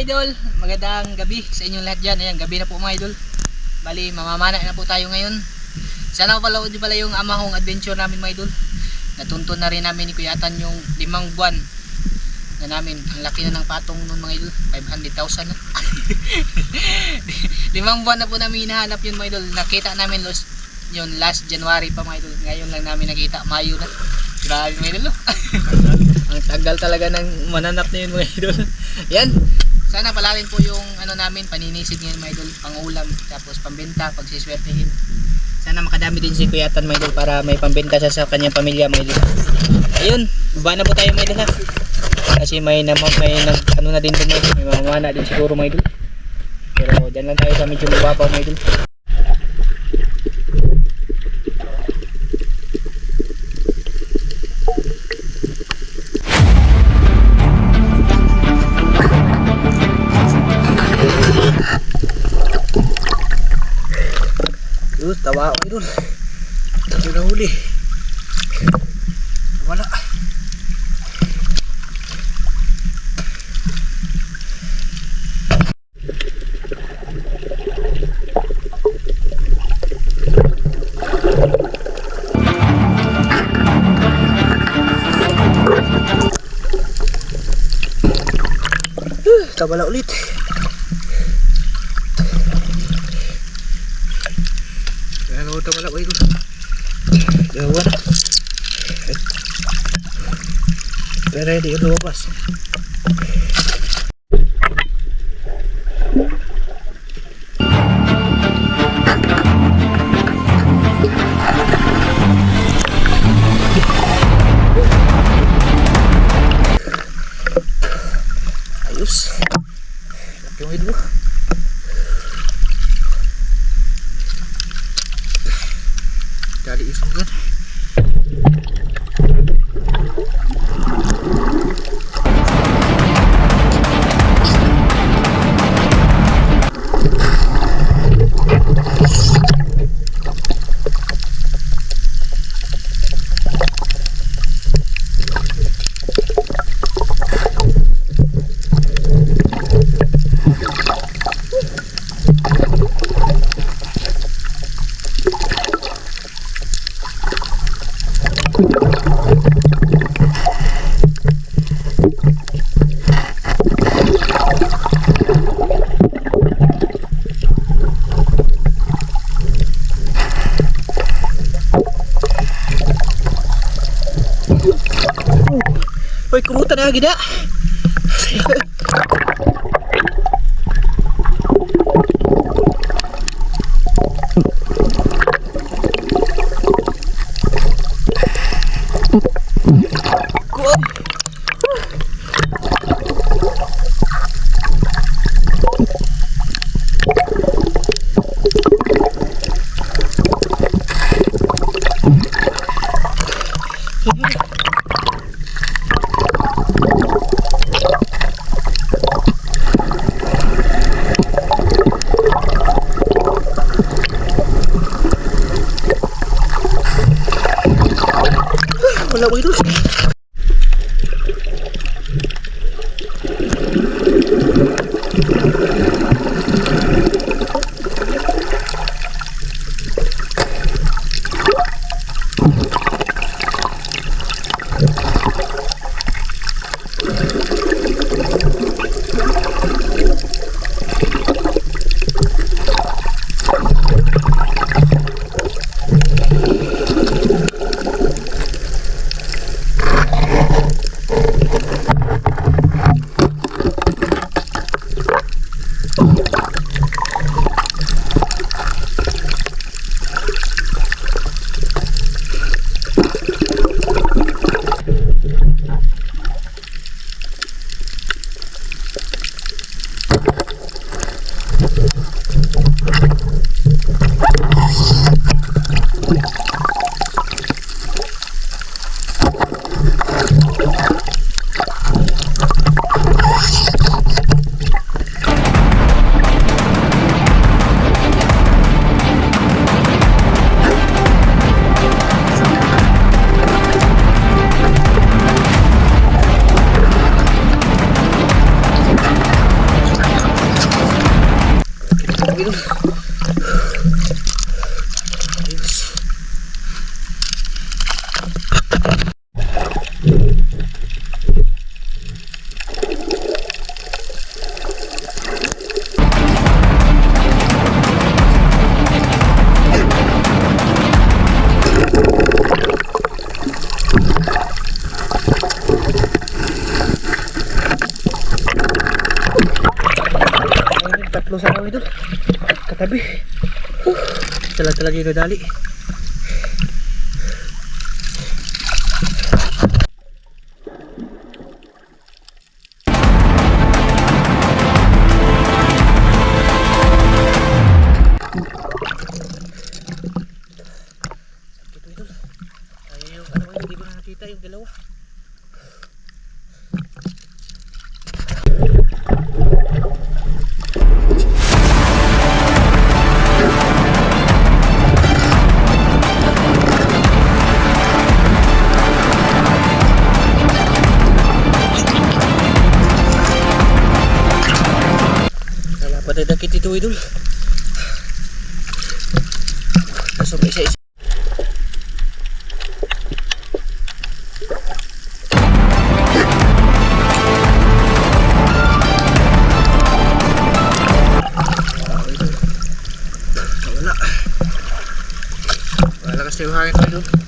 idol? Magandang gabi sa inyong lahat dyan. Ayan, gabi na po mga idol. Bali, mamamana na po tayo ngayon. Sana pala di pala yung amahong adventure namin mga idol. Natuntun na rin namin ni Kuyatan yung limang buwan na namin. Ang laki na ng patong nun mga idol. 500,000 na. limang buwan na po namin hinahanap yun mga idol. Nakita namin los, yun last January pa mga idol. Ngayon lang namin nakita. Mayo na. Grabe mga idol. Ang tagal talaga ng mananap na yun mga idol. Yan. Sana palalin po yung ano namin, paninisid ngayon mga idol, pangulam, tapos pambenta, pagsiswertehin. Sana makadami din si Kuyatan mga idol para may pambenta siya sa kanyang pamilya mga idol. Ayun, baba na po tayo mga idol ha. Kasi may, na, may nag, ano na din doon may mamamana din siguro mga idol. Pero dyan lang tayo sa medyo mababaw mga idol. Tawa ako idol. Ito na huli. Wala. Tabala ulit. Wala ko ito? Gawa. Pero hindi ko lumabas. เด้อ ilaw idol Mga idol. Katabi. Huh. Talaga talaga yung dali. Sakit, idol. Ay, yung ano, hindi ko na nakita yung dalawa. Tayo nakit ito idol. Kaso may isa isa. Wala. Wala kasi yung hangin idol. Kebutan.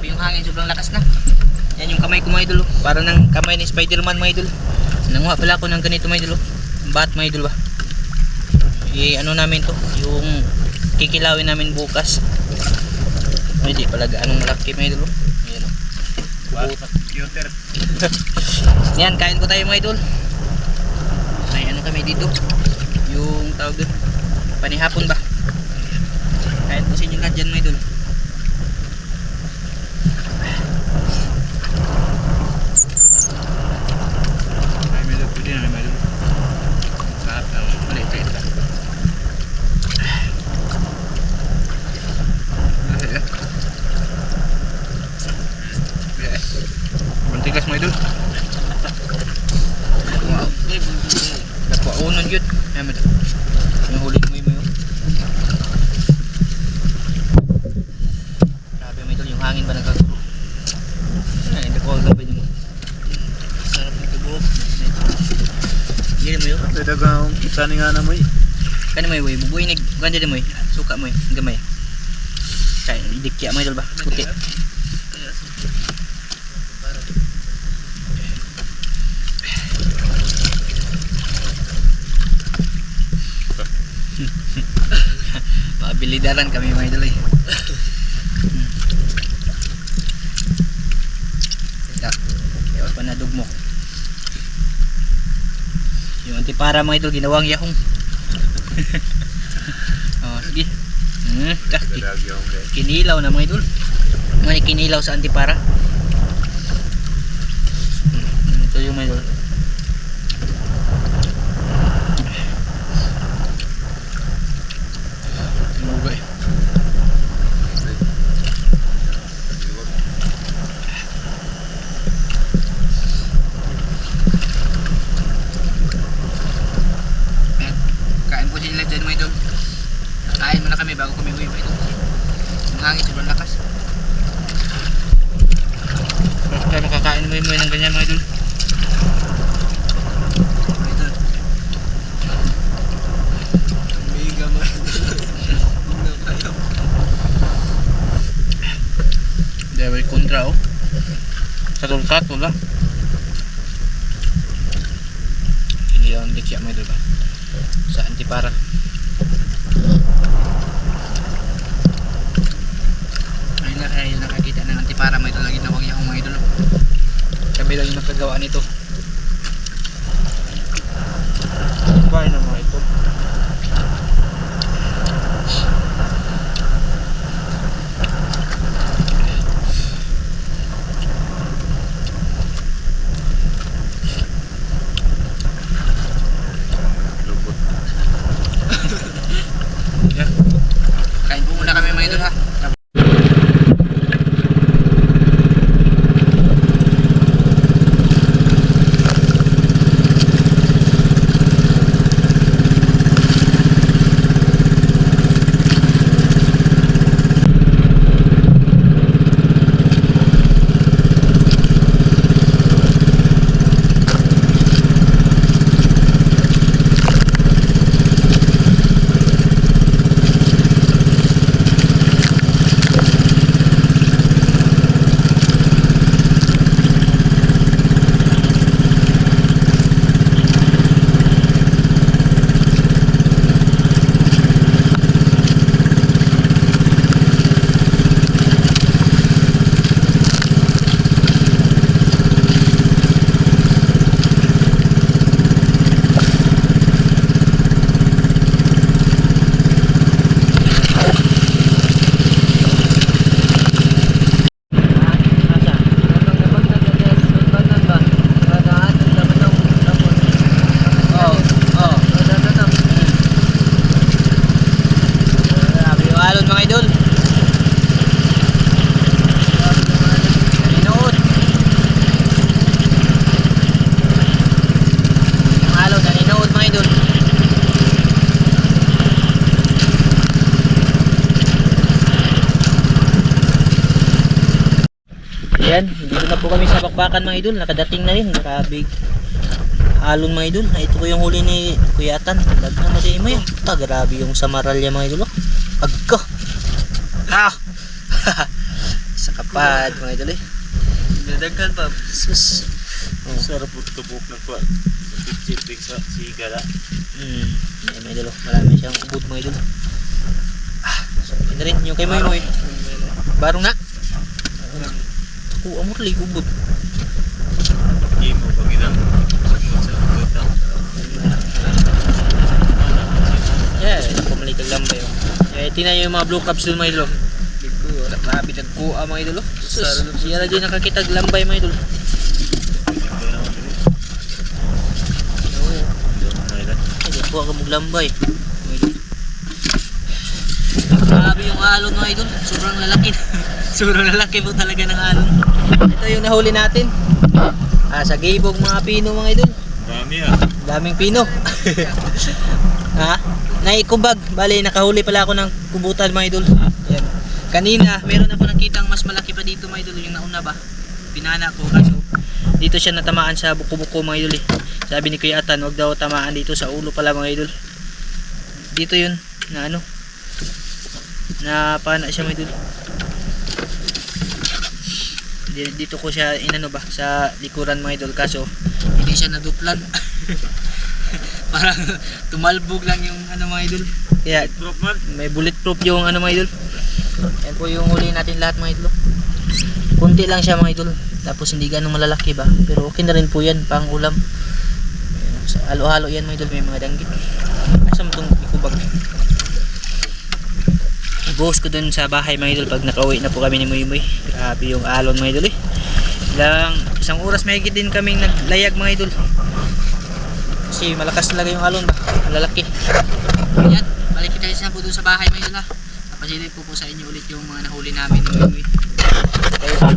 Grabe yung hangin, sobrang lakas na. Yan yung kamay ko mga idol. oh. Para ng kamay ni Spider-Man mga idol. Nanguha pala ako ng ganito mga idol. oh. Bat mga idol ba? I ano namin to, yung kikilawin namin bukas. Ay, di pala gaanong malaki mga idol. oh. Ayan oh. Computer. Yan, kain ko tayo mga idol. May ano kami dito. Yung tawag doon. Panihapon ba? Kain ko sa inyo lahat dyan mga idol. Ay, medyo pwede na, medyo. Sarap na. Ulit, ulit. Punon yun. Ayan mo ito. Yung huli mo yun. Grabe mo ito, yung hangin ba nagkaguro? Ay, hindi ko agad mo. Sarap ng tubog. Hindi mo yun. Dagang isa ni nga na mo eh. Kani mo yung bubuhay nag ganda din mo eh. Suka mo eh. Gamay. Kaya idikya mo idol ba? Puti. Mabilidaran kami mga idol eh. Hmm. Teka. Kaya pa nadugmok. Yung antipara mga idol ginawang yahong. oh, sige. Hmm, eh. kinilaw na mga idol. May kinilaw sa antipara. Hmm, ito yung mga idol. Tinuga eh. Ayan, Kain po sila dyan mga idol. Kain muna kami bago kami uwi mga idol. Ang hangin sobrang lakas. Bakit tayo makakain mo yung ng ganyan mga idol? Mga idol. Mega man. Hindi kayo. Dewey kontra oh. Katol-katol ah. Hindi lang dikya mga idol ba? Sa antipara. Ayun na kaya yung nakakita ng antipara mga idol. Lagi nawag yung mga idol. Kami lang yung nakagawa nito. Bahay na mga ito. Lubot. Kain po muna kami mga idol ha. Oo. Oo. Grabe yung alon mga idol. Nanood. Yung alon na ninood mga idol. Ayan, dito na po kami sa bakbakan mga idol. Nakadating na rin. Grabe. Alon mga idol. Ito po yung huli ni Kuya Atan. Daghan na din mo yan. Ta, grabe yung samaralya mga idol. oh. Agka. Ah! sa kapad mga idol eh. Nadaghan pa. Sus. Oh. Sarap po tubok ng kwa. Sipsip sa sigala. Hmm. Ayan mga idol. oh. Marami siyang ubod mga idol. Ah, na rin. Yung kay Moy Moy. Barong na. Oo, amor Game mo pag inang. Sumot sa utang. Yeah, pumalik kag lambay. Eh, tinan yung mga blue caps doon mga idol. Grabe nagkuha mga idol. oh. Sus, siya dyan nakakitag lambay mga idol. Nagkuha ka mong lambay. Grabe yung alon mga idol. Sobrang lalaki. Sobrang lalaki po talaga ng alon. Ito yung nahuli natin. Ah, sa gabog mga pino mga idol. Dami ah. Daming pino. ha? Naikubag. Bali, nakahuli pala ako ng kubutan mga idol. Ayan. Kanina, meron ako nakitang mas malaki pa dito mga idol. Yung nauna ba? Pinana ko. Kaso, dito siya natamaan sa buko-buko mga idol eh. Sabi ni Kuya Atan, wag daw tamaan dito sa ulo pala mga idol. Dito yun, na ano. Na pana siya mga idol. Di- Dito ko siya inano ba sa likuran mga idol kaso hindi siya naduplan. Parang tumalbog lang yung ano mga idol. Kaya may bulletproof yung ano mga idol. Yan po yung huli natin lahat mga idol. Kunti lang siya mga idol. Tapos hindi ganun malalaki ba. Pero okay na rin po yan pang ulam. Ayan, Sa halo-halo yan mga idol. May mga danggit. Asa mo Ibuhos ko dun sa bahay mga idol pag nakauwi na po kami ni Muy Muy. Grabe yung alon mga idol eh. Ilang isang oras may din kaming naglayag mga idol. Kasi malakas talaga yung alon ba? Malalaki. Yan, balik kita sa po doon sa bahay mga idol ha. Papasilip po po sa inyo ulit yung mga nahuli namin ni Muy Muy. Kayo sa.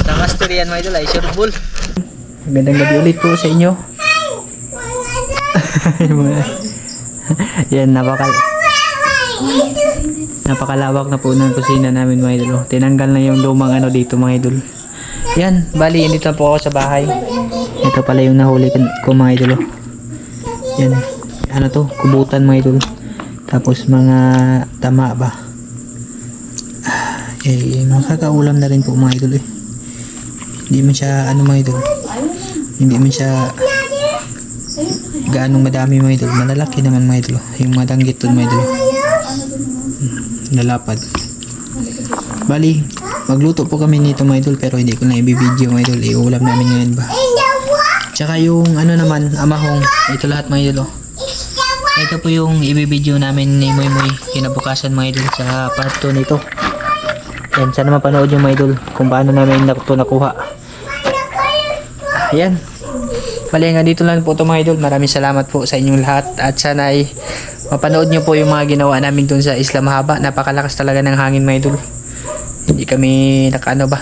Sa master yan mga idol ay sure bull. Magandang gabi ulit po sa inyo. Yan, napaka napakalawak na po ng kusina namin mga idol. oh. Tinanggal na yung lumang ano dito mga idol. Yan, bali, dito po ako sa bahay. Ito pala yung nahuli ko mga idol. oh. Yan, ano to, kubutan mga idol. Tapos mga tama ba? Eh, makakaulam na rin po mga idol eh. Hindi man siya, ano mga idol. Hindi man siya gaano madami mga idol. Malalaki naman mga idol. Yung mga danggit doon mga idol. Lalapad. Bali, magluto po kami nito mga idol pero hindi ko na i-video mga idol. Iulam namin ngayon ba. Tsaka yung ano naman, amahong. Ito lahat mga idol. oh. Ito po yung i-video namin ni Moy Moy kinabukasan mga idol sa part 2 nito. Yan, sana mapanood yung mga idol kung paano namin na ito nakuha. Ayan. Bali nga dito lang po ito mga idol. Maraming salamat po sa inyong lahat at sana ay mapanood nyo po yung mga ginawa namin dun sa Isla Mahaba. Napakalakas talaga ng hangin mga idol. Hindi kami nakaano ba.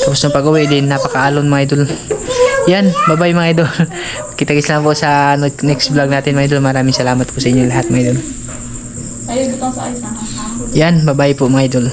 Tapos nung pag-uwi din, napakaalon mga idol. Yan, bye-bye mga idol. Kita-kits lang po sa ano, next vlog natin mga idol. Maraming salamat po sa inyo lahat mga idol. Yan, bye-bye po mga idol.